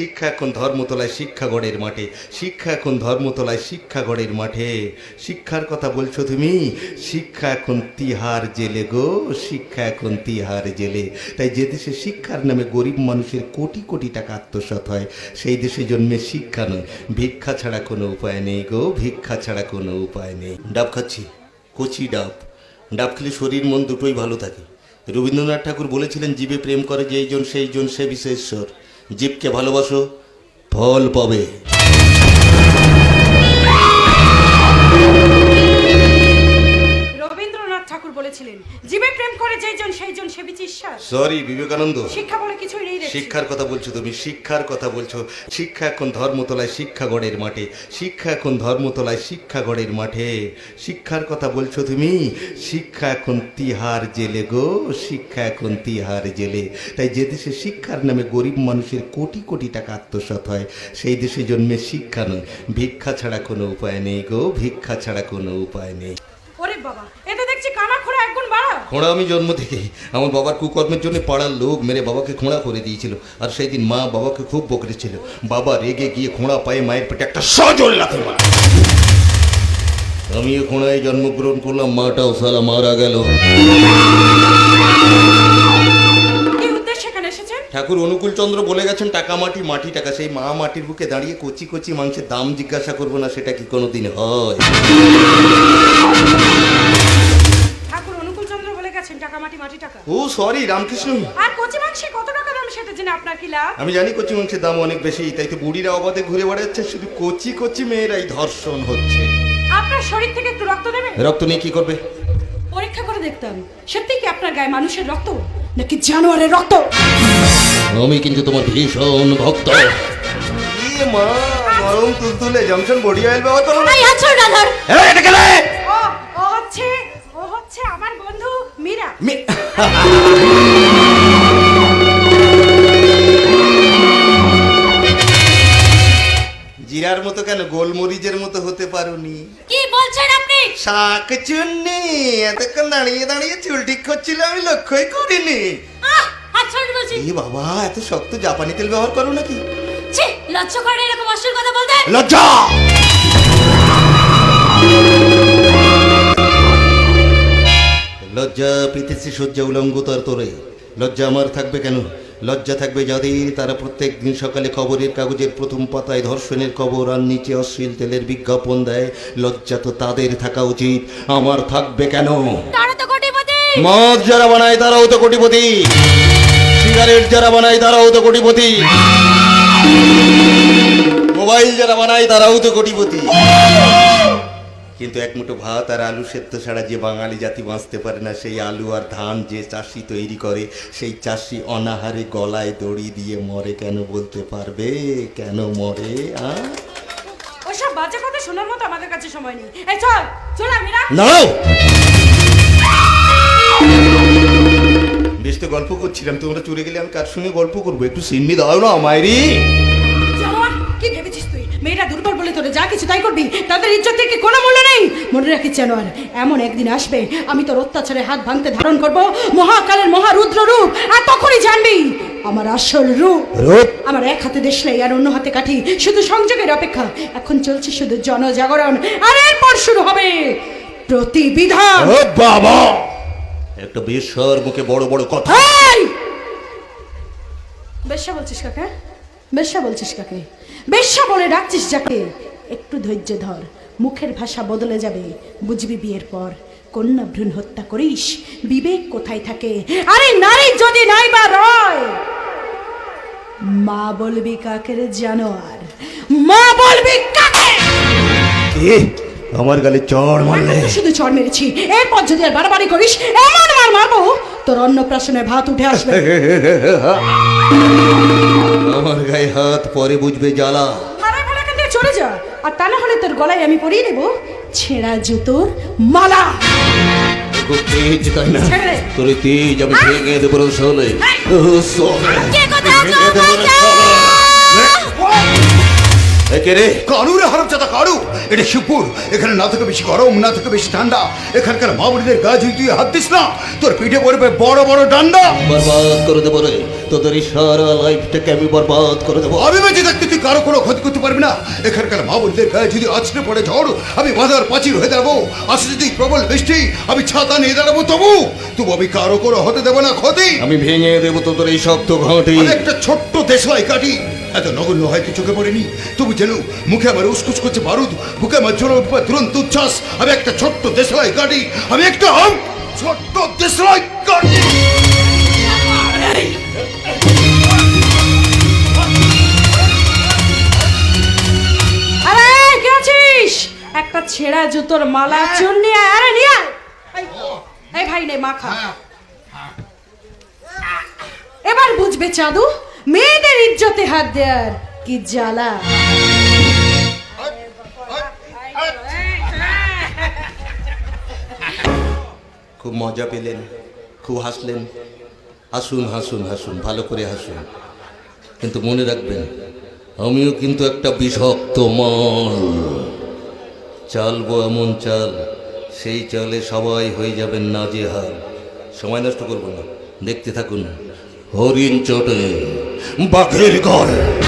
শিক্ষা এখন ধর্মতলায় শিক্ষাগড়ের মাঠে। শিক্ষা এখন ধর্মতলায় শিক্ষাগড়ের মাঠে। শিক্ষার কথা বলছো তুমি? শিক্ষা এখন তিহার জেলে গো। শিক্ষা এখন তিহার জেলে। তাই যে দেশে শিক্ষার নামে গরিব মানুষের কোটি কোটি টাকা আত্মসাৎ হয়, সেই দেশে জন্মে শিক্ষা নয়। ভিক্ষা ছাড়া কোনো উপায় নেই গো। ভিক্ষা ছাড়া কোনো উপায় নেই। ডাব খাচ্ছি। কচি ডাব। ডাব খেলে শরীর, মন দুটোই ভালো থাকে। রবীন্দ্রনাথ ঠাকুর বলেছিলেন, জীবে প্রেম করে যেই জন, সেই জন সে বিশেষর জীবকে ভালোবাসো ফল পাবে। সরি বিবেকানন্দ। শিক্ষা বলে কিছুই নেই শিক্ষার কথা বলছো তুমি শিক্ষার কথা বলছো। শিক্ষা এখন ধর্মতলায় শিক্ষাগড়ের মাঠে। শিক্ষা এখন ধর্মতলায় শিক্ষাগড়ের মাঠে। শিক্ষার কথা বলছো তুমি? শিক্ষা এখন তিহার জেলে গো শিক্ষা এখন তিহার জেলে। তাই যে দেশে শিক্ষার নামে গরিব মানুষের কোটি কোটি টাকা আত্মসাৎ হয় সেই দেশে জন্মে শিক্ষা নয়। ভিক্ষা ছাড়া কোনো উপায় নেই গো ভিক্ষা ছাড়া কোনো উপায় নেই ওরে বাবা এটা দেখছি কানা খোড়া একগুণ বাড়া খোঁড়া আমি জন্ম থেকেই আমার বাবার কুকর্মের জন্য পাড়ার লোক মেরে বাবাকে খোঁড়া করে দিয়েছিল। আর সেই দিন মা বাবাকে খুব বকরেছিল। বাবা রেগে গিয়ে খোঁড়া পায়ে মায়ের পেটে একটা সজল লাথি মারা। আমিও খোঁড়ায় জন্মগ্রহণ করলাম মাটাও সালা মারা গেল। ঠাকুর অনুকূল চন্দ্র বলে গেছেন টাকা মাটি মাটি টাকা। সেই মা মাটির বুকে দাঁড়িয়ে কচি কচি মাংসের দাম জিজ্ঞাসা করব না সেটা কি কোনোদিন হয়? মাটি টাকা। ও সরি রামকৃষ্ণ। আর কচি মাংসে কত টাকা দাম সেটা জেনে আপনার কি লাভ? আমি জানি কচি মাংসের দাম অনেক বেশি তাই তো বুড়িরা অবাধে ঘুরে বেড়াচ্ছে শুধু কচি কচি মেয়েরাই ধর্ষণ হচ্ছে। আপনার শরীর থেকে একটু রক্ত দেবে রক্ত নিয়ে কি করবে? পরীক্ষা করে দেখতাম সত্যি কি আপনার গায়ে মানুষের রক্ত? নাকি জানোয়ারের রক্ত? আমি কিন্তু তোমার ভীষণ ভক্ত। মা গরম তুলতুলে জংশন বডি অয়েল ব্যবহার করো না। এই আছো রাধার? এই, এটা গেলে ও ও হচ্ছে মীরা মি- জিরার মতো কেন? গোলমরিচের মতো হতে পারোনি। কি বলছেন আপনি? শাক চুন্নি। এতক্ষণ দাঁড়িয়ে দাঁড়িয়ে চুল ঠিক করছিল আমি লক্ষ্যই করিনি। আচ্ছা বলছি। এ বাবা এত শক্ত জাপানি তেল ব্যবহার করো নাকি? ছি লজ্জা করে এরকম অশ্লীল কথা বলতে? লজ্জা! লজ্জা পেতেছে সজ্জা উলঙ্গ তার তোরে। লজ্জা আমার থাকবে কেন? লজ্জা থাকবে যাদের তারা প্রত্যেক দিন সকালে খবরের কাগজের প্রথম পাতায় ধর্ষণের খবর আর নিচে অশ্লীল তেলের বিজ্ঞাপন দেয়। লজ্জা তো তাদের থাকা উচিত। আমার থাকবে কেন? মদ যারা বানায় তারাও তো কোটিপতি। সিগারেট যারা বানায় তারাও তো কোটিপতি। মোবাইল যারা বানায় তারাও তো কোটিপতি। কিন্তু এক মুঠো ভাত আর আলু সেদ্ধ ছাড়া যে বাঙালি জাতি বাঁচতে পারে না সেই আলু আর ধান যে চাষি তৈরি করে সেই চাষি অনাহারে গলায় দড়ি দিয়ে মরে কেন বলতে পারবে? কেন মরে ওসব বাজে কথা শোনার মতো আমাদের কাছে সময় নেই। এই চল চল নাও! বেশ তো গল্প করছিলাম তোমরা চলে গেলে আমি কার সঙ্গে গল্প করব? একটু সিন্নি দাও না আমায় তোরে যা কিছু তাই করবি তাদের ইজ্জত থেকে কোনো মূল্য নেই। মনে রাখিস জানোয়ার এমন একদিন আসবে আমি তোর অত্যাচারে হাত ভাঙতে ধারণ করব মহাকালের মহারুদ্র রূপ আর তখনই জানবি আমার আসল রূপ? আমার এক হাতে দেশলাই আর অন্য হাতে কাঠি শুধু সংযোগের অপেক্ষা। এখন চলছে শুধু জনজাগরণ আর এরপর শুরু হবে প্রতিবিধান। বাবা! একটা বেশর মুখে বড় বড় কথা! বেশ্যা বলছিস কাকে? বেশ্যা বলছিস কাকে? বেশ্যা বলে ডাকছিস যাকে? একটু ধৈর্য ধর। মুখের ভাষা বদলে যাবে। বুঝবি বিয়ের পর। কন্যা ভ্রূণ হত্যা করিস। বিবেক কোথায় থাকে? আরে নারী যদি নাই বা রয়! মা বলবি কাকে রে জানোয়ার? মা বলবি কাকে? এ আমার গালে চড় মারলে। শুধু চড় মেরেছি। এরপর যদি আর বাড়াবাড়ি করিস এমন মার মারবো তোর অন্নপ্রাশনে ভাত উঠে আসবে। আমার গায়ে হাত পরে বুঝবে জ্বালা। চলে যা। আর তা না হলে তোর গলায় আমি পরিয়ে দেবো ছেঁড়া জুতোর মালা। তেজ তাই না। তোর তেজ আমি ভেঙে দেবো রে শোলে। একে কে রে। কারু রে হারামজাদা কারু? এটা শিবপুর। এখানে না থেকে বেশি গরম না থেকে বেশি ঠান্ডা। এখানকার গা তুই হাত দিস না। তোর পিঠে পড়বে বড় বড় ডান্ডা। বরবাদ করে দেবো রে। তোদের এই সারা লাইফটাকে আমি বরবাদ করে দেবো। আমি বেঁচে থাকতে তুই কারও কোনো ক্ষতি করতে পারবি না। এখানকার গায়ে যদি আছড়ে পড়ে ঝড় আমি বাধার পাচির হয়ে দাঁড়াবো। যদি প্রবল বৃষ্টি আমি ছাতা নিয়ে দাঁড়াবো তবু। তবু আমি কারও কোনো হতে দেবো না ক্ষতি। আমি ভেঙে দেবো তোদের এই শক্ত ঘাঁটি। একটা ছোট্ট দেশলাই কাটি। এত নগণ্য হয়তো চোখে পড়েনি? তবু যেন মুখে আমার উসকুস করছে বারুদ। বুকে আমার জ্বর উঠবে তুরন্ত উচ্ছ্বাস। আমি একটা ছোট্ট দেশলাই কাটি আমি একটা আম ছোট্ট দেশলাই আছিস? একটা ছেঁড়া জুতোর মালা চুন নিয়ে আরে নিয়ে এই, এই ভাই নে মাখা। এবার বুঝবে চাদু। মেয়েদের ইজ্জতে হাত দেয়ার কি জ্বালা? খুব মজা পেলেন, খুব হাসলেন। হাসুন হাসুন হাসুন, ভালো করে হাসুন। কিন্তু মনে রাখবেন, আমিও কিন্তু একটা বিষাক্ত মাল। চালবো এমন চাল, সেই চালে সবাই হয়ে যাবেন নাজেহাল। সময় নষ্ট করব না, দেখতে থাকুন, হরিণ চটে। বাঘের গড়